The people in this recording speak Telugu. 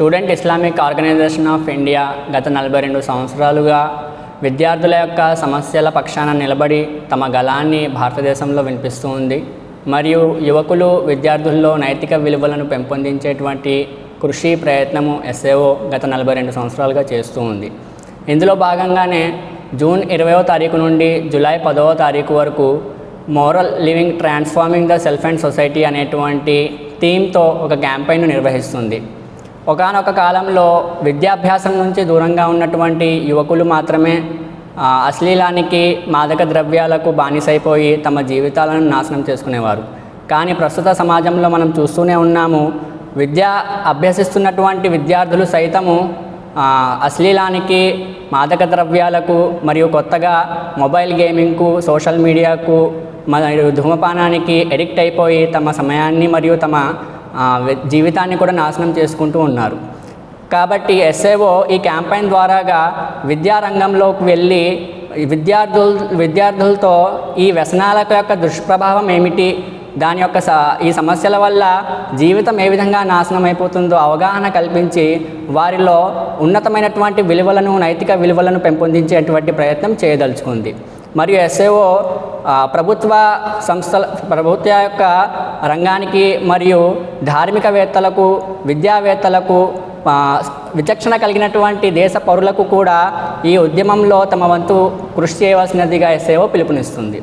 Student Islamic organisation of India గత నలభై రెండు సంవత్సరాలుగా విద్యార్థుల యొక్క సమస్యల పక్షాన నిలబడి తమ గళాన్ని భారతదేశంలో వినిపిస్తూ ఉంది. మరియు యువకులు విద్యార్థుల్లో నైతిక విలువలను పెంపొందించేటువంటి కృషి ప్రయత్నము ఎస్ఏఓ గత నలభై రెండు సంవత్సరాలుగా చేస్తూ ఉంది. ఇందులో భాగంగానే జూన్ ఇరవయో తారీఖు నుండి జూలై పదవ తారీఖు వరకు moral living transforming the self and society అనేటువంటి థీమ్తో ఒక క్యాంపెయిన్ను నిర్వహిస్తుంది. ఒకానొక కాలంలో విద్యాభ్యాసం నుంచి దూరంగా ఉన్నటువంటి యువకులు మాత్రమే అశ్లీలానికి మాదక ద్రవ్యాలకు బానిసైపోయి తమ జీవితాలను నాశనం చేసుకునేవారు. కానీ ప్రస్తుత సమాజంలో మనం చూస్తూనే ఉన్నాము విద్య అభ్యసిస్తున్నటువంటి విద్యార్థులు సైతము అశ్లీలానికి మాదక ద్రవ్యాలకు మరియు కొత్తగా మొబైల్ గేమింగ్కు సోషల్ మీడియాకు మరియు ధూమపానానికి ఎడిక్ట్ అయిపోయి తమ సమయాన్ని మరియు తమ జీవితాన్ని కూడా నాశనం చేసుకుంటూ ఉన్నారు. కాబట్టి ఎస్ఏఓ ఈ క్యాంపెయిన్ ద్వారాగా విద్యారంగంలోకి వెళ్ళి విద్యార్థుల విద్యార్థులు విద్యార్థులతో ఈ వ్యసనాల యొక్క దుష్ప్రభావం ఏమిటి దాని యొక్క ఈ సమస్యల వల్ల జీవితం ఏ విధంగా నాశనం అయిపోతుందో అవగాహన కల్పించి వారిలో ఉన్నతమైనటువంటి విలువలను నైతిక విలువలను పెంపొందించేటువంటి ప్రయత్నం చేయదలుచుకుంది. మరియు ఎస్ఏఓ ప్రభుత్వ సంస్థల ప్రభుత్వ యొక్క రంగానికి మరియు ధార్మికవేత్తలకు విద్యావేత్తలకు విచక్షణ కలిగినటువంటి దేశ పౌరులకు కూడా ఈ ఉద్యమంలో తమ వంతు కృషి చేయవలసినదిగా ఎస్ఏఓ పిలుపునిస్తుంది.